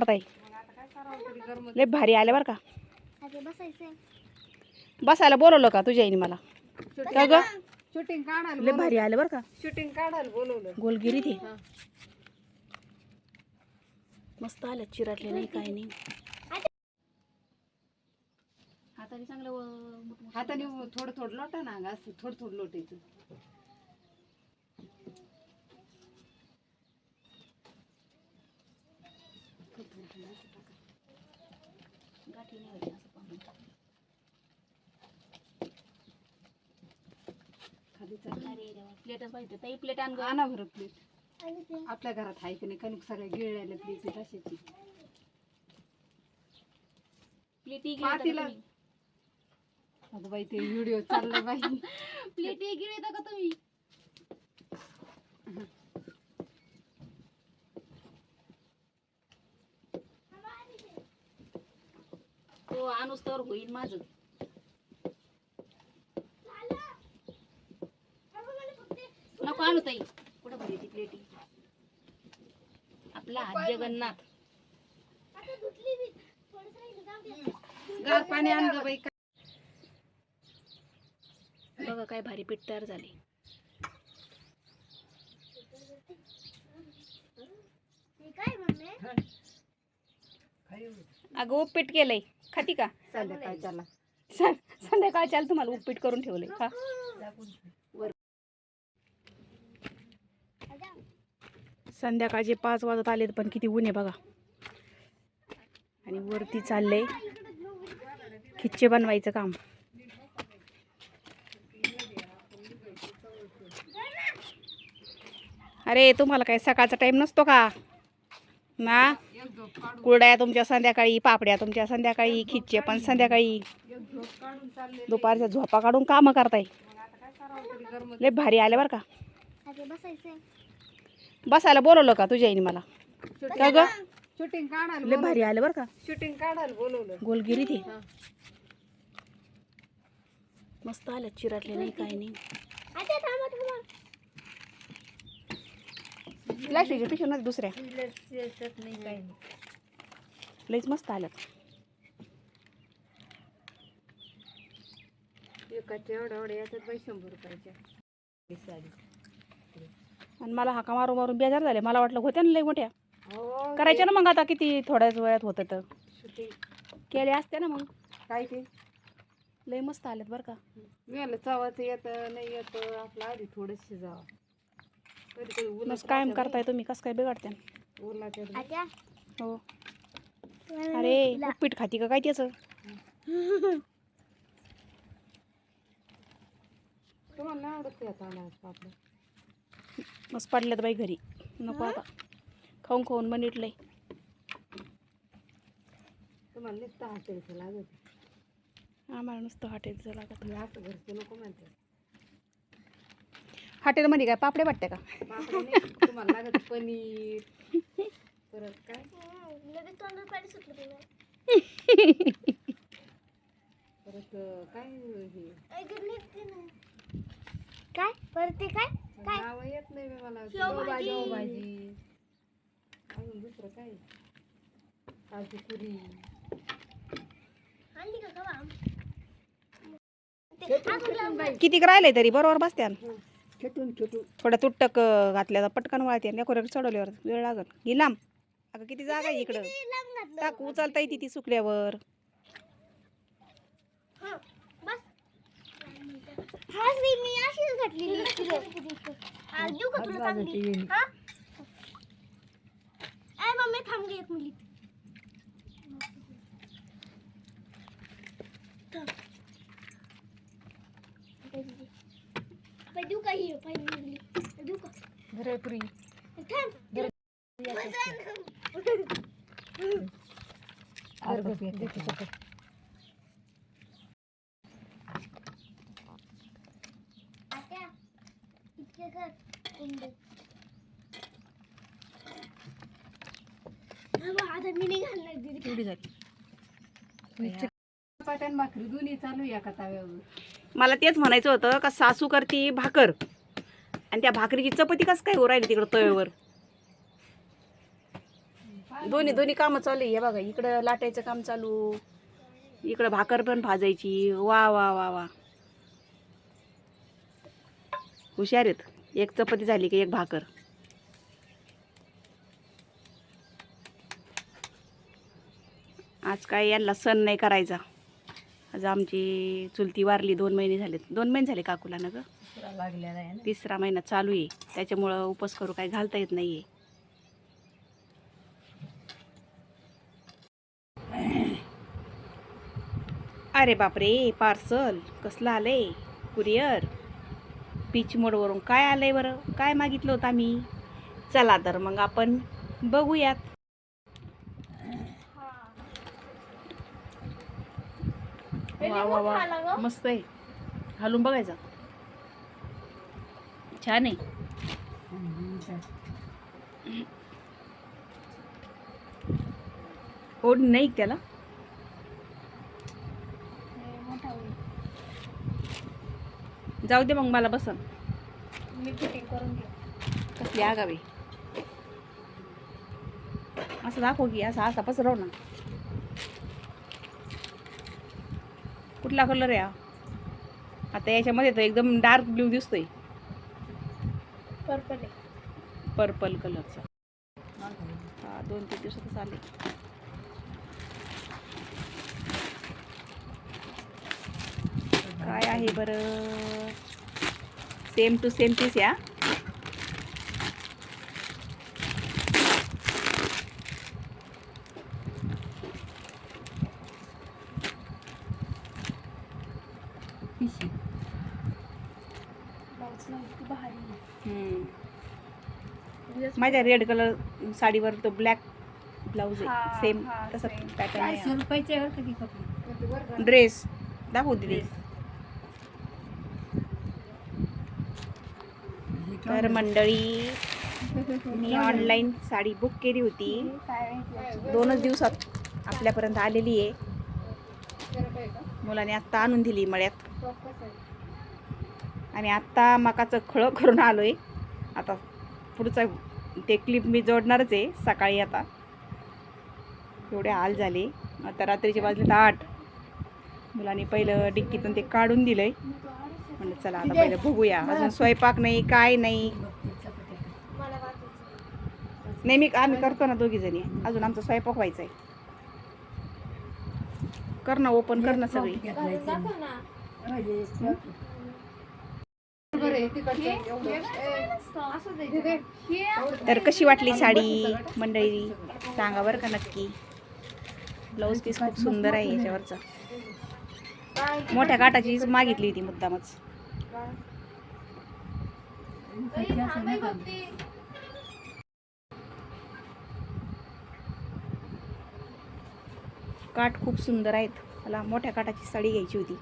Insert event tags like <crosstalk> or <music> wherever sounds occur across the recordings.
करताय? लय भारी आले बरं का? बसायला बोलवलं का तुझ्या आईने मला? का ग? शूटिंग काढायला लय भारी आले बरं का? शूटिंग काढायला बोलवलं गोलगिरी ते मस्त आलं चिराटले नाही काय नाही. हाताने चांगलं हाताने थोडं थोडं लोटा ना असं थोडं थोडं लोटायचं गाठी नाही व्हायच्या असं पाहून. खाली चाल अरे देवा, प्लेटच पाहिजे ताई प्लेट आण गं. आणा बरं प्लेट ते? आपल्या घरात आहे की नाही? कणिक सगळ्या गिळलेल्या प्लेट तशाची प्लेटी? अगं बाई ते व्हिडिओ चालले बाई. <laughs> प्लेटी गिळता का तुम्ही? तो आणूस तर होईल माझं नको आणू ताई. कुठं भरली ती प्लेटी आपला हात जगन्नाथ. गार पाणी आण बाई. बघा काय भारी पीठ तयार झाले. अगं उपीट केलंय. खाती का? संध्याकाळच्याला. सं- संध्याकाळच्या तुम्हाला उपीट करून ठेवलंय. खा. संध्याकाळचे पाच वाजत आलेत पण किती ऊन आहे बघा. आणि वरती चालले खिच्चे बनवायचं काम. अरे तुम्हाला काय सकाळचा टाइम नसतो का? ना? कुरड्या तुमच्या संध्याकाळी पापड्या तुमच्या संध्याकाळी खिच्चे पण संध्याकाळी. दुपारच्या झोपा काढून कामं करताय. लय भारी आल्या बरं का? बसायला बोलवलं का तुझ्या आईने मला? का ग? शूटिंग काढायला लय भारी आले बरं का. शूटिंग काढायला बोलवलं. गोलगिरी ते. हा. मस्त आलं चिराटले नाही काय नाही. आता थांबा थांबा. प्लास्टिकच्या दुसऱ्या. नाही काही नाही. लईच मस्त आलं एकाच्या एवढ्या एवढ्या याच्यात बाई शंभर रुपयाच्या. ही साडी. आणि मला हाका मारून मारून बेजार झाले. मला वाटलं होत्या ना लई मोठ्या. हो करायच्या ना मग आता किती थोड्याच वेळात होतं तर. केले असते ना मग. काय ते? लई मस्त आलेत बरं का. मी म्हणलं चवाचं येतं नाही येतं आपलं आधी थोडं शिजावं कधी कधी कायम करताय तुम्ही कसं काय बिघडते हो. अरे उपीट खाती का काय त्याचं? तुम्हाला नाही आवडत ते आता अनारस पापड मस्त पडल्यात बाई घरी. नको आता. खाऊन खाऊन मनिटलंय तुम्हाला नुसतं हॉटेलचं लागत. आम्हाला नुसतं हॉटेलचं लागत. असं घरचं नको म्हणते. हॉटेलमध्ये काय पापडे वाटते का? पापड नाही. तुम्हाला लागत पनीर. परत काय? परत काय हे? परत ते काय? काय? नाव येत नाही बे मला. शेवभाजी. शेवभाजी. अजून दुसरं काय? काजू पुरी. आणली का कवा ते अजून लांब किती राहिलंय तरी? बरोबर बसत्यान छोटून छोटू थोड्या तुटक घातल्या तर पटकन वाळते एकोऱ्यावर चढवल्यावर वेळ लागल ही लांब. अगं किती जागा आहे इकडं? ते लांब घातलं? टाक उचलता येते ती सुकल्यावर हा बस हा श्री मी अशीच घातलेली हा देऊ का तुला चांगली हा ए मम्मी थांब गे एक मिनिट देऊ का ही पाय देऊ का आता मी नाही घालणार दीदी एवढी झाली पाट्यान भाकरी दोन्ही चालू आहे एका तव्यावर मला तेच म्हणायचं होतं का सासू करती भाकर. आणि त्या भाकरीची चपाती कसं काय हो राहिली तिकडं तव्यावर? दोन्ही दोन्ही कामं चालू आहे. हे बघा इकडं लाटायचं काम चालू. इकडं भाकर पण भाजायची. वा वा वा वा. हुशार आहेत. एक चपाती झाली की एक भाकर. आज काय यांना सण नाही करायचा. आज आमची चुलती वारली दोन महिने झालेत. दोन महिने झाले काकूला ना ग? लागलेला आहे ना? तिसरा महिना चालू आहे. त्याच्यामुळं उपवास करू काही घालता येत नाही आहे अरे बापरे पार्सल. कसलं आलंय? कुरिअर. बीच मोडवरून काय आलंय बरं? काय मागितलं होतं आम्ही? चला तर मग आपण बघूयात. वा वा वा. मस्त आहे. घालून बघायचं. छान आहे. ओढ नाही त्याला. जाऊ दे मग मला बसन. मी फिटिंग करून घेऊ कसली आगावी. असं दाखव की असं असा पसरव ना. कुठला कलर आहे? आता याच्यामध्ये तर एकदम डार्क ब्ल्यू दिसतोय. पर्पल आहे. पर्पल कलरचा हा दोन तीन दिवसातच आले. काय आहे बरं? सेम टू सेम पीस या. माझ्या रेड कलर साडीवर तो ब्लॅक ब्लाऊज आहे. सेम तसा. पॅटर्न ड्रेस दाखवू दिली तर मंडळी मी ऑनलाईन साडी बुक केली होती. दोनच दिवसात आपल्यापर्यंत आलेली आहे. मुलाने आत्ता आणून दिली मळ्यात. आणि आत्ता मकाचं खळं करून आलो आहे आता पुढचा ते क्लिप मी जोडणारच आहे सकाळी आता. एवढे हाल झाले. आता रात्रीच्या वाजले आठ. मुलाने पहिलं डिक्कीतून ते काढून दिलं आहे म्हणलं चला आता पहिलं बघूया. अजून स्वयंपाक नाही काय नाही. मला वाचायचं नाही मी आम्ही करतो ना दोघी जणी. अजून आमचा स्वयंपाक व्हायचा आहे कर ना ओपन कर ना सगळी. तर कशी वाटली साडी मंडळी? सांगा बरं का नक्की. ब्लाऊज पीस खूप सुंदर आहे याच्यावरचा. मोठ्या काटाचीच मागितली होती मुद्दामच. काठ खूप सुंदर आहेत. मला मोठ्या काटाची साडी घ्यायची होती.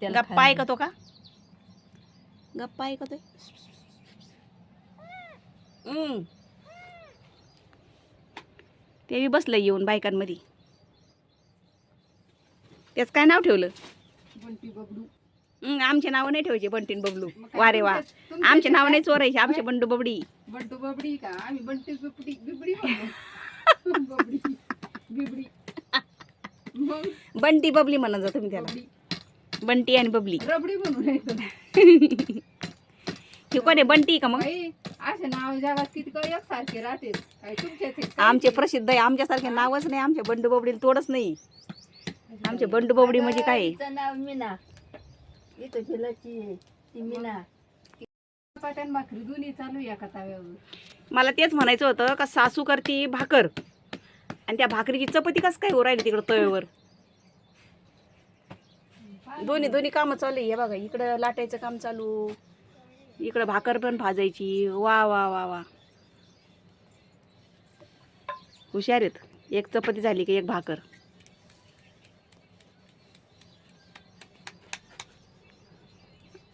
त्याला गप्पा ऐकतो का? गप्पा ऐकतोय हम्म. ते बी बसलं येऊन बायकांमध्ये. त्याच काय नाव ठेवलं? आमचे नाव नाही ठेवायचे बंटीन बबलू. वा. रे वा आमचे नाव नाही चोरायचे आमचे बंडू बबडी. बंटू बबडी का? आम्ही बंटी बिबडी <laughs> बिबडी <laughs> बबडी. बंटी बबली म्हणत जा तुम्ही त्याला. बंटी आणि बबली. रबडी येतो. हे कोण आहे बंटी का मग? असे नाव जगात किती काही एकसारखे राहते काय तुमच्याच आहेत काय? आमचे प्रसिद्ध आहे आमच्यासारखे नावच नाही आमच्या बंडू बबडीला तोडच नाही. आमचे बंडू बबडी म्हणजे काय? आहे? तिचं नाव मीना. इथं फिलाची ती मीना. पाटण भाकरी दोन्ही चालू आहे एका तव्यावर. मला तेच म्हणायचं होतं का सासू करती भाकर आणि त्या भाकरीची चपाती कसं काय हो राहिली तिकडं तव्यावर? दोन्ही दोन्ही कामं चालू आहे. हे बघा इकडं लाटायचं काम चालू. इकडं भाकर पण भाजायची. वा वा वा वा. हुशार आहेत. एक चपाती झाली की एक भाकर.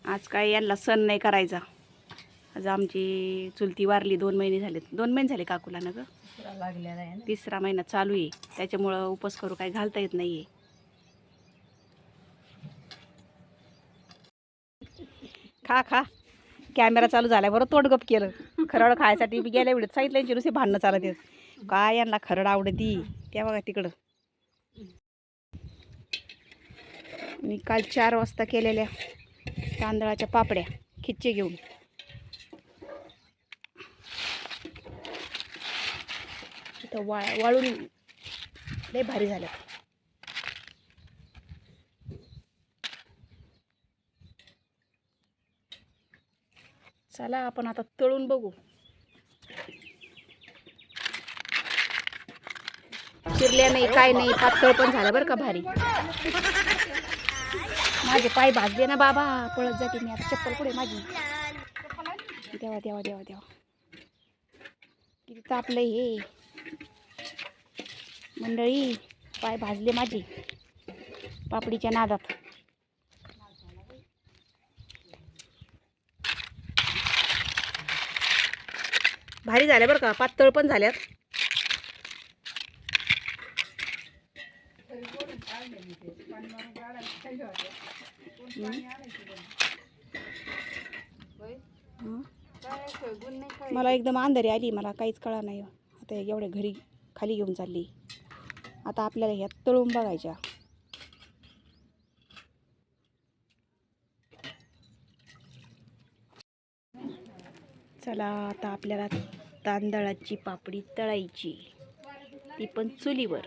आज काय यांना सण नाही करायचा. आज आमची चुलती वारली दोन महिने झालेत. दोन महिने झाले काकूला ना ग? तिसरा आहे महिना चालू आहे. त्याच्यामुळं उपवास करू काही घालता येत नाहीये. खा खा. कॅमेरा चालू झाला बरं तोडगप केलं. खरड खायसाठी मी गेल्या वेळेत सांगितलं यांची नुसते भांडणं चालत आहेत. काय यांना खरड आवडती? त्या बघा तिकडं. मी काल चार वाजता केलेल्या तांदळाच्या पापड्या खिच्चे घेऊन. इथं वाळ वाळून लय भारी झालं चला आपण आता तळून बघू. चिरल्या नाही काय नाही पातळ पण झालं बरं का भारी. माझे पाय भाजले ना बाबा पळत जाते मी आता चप्पल पुढे माझी? देवा देवा देवा देवा. किती तापलं हे. मंडळी पाय भाजले माझे पापडीच्या नादात. भारी झाल्या बरं का पातळ पण झाल्यात. मला एकदम अंधारी आली मला काहीच कळा नाही. आता एवढ्या घरी खाली घेऊन चालली. आता आपल्याला ह्या तळून बघायच्या. चला आता आपल्याला तांदळाची पापडी तळायची. ती पण चुलीवर.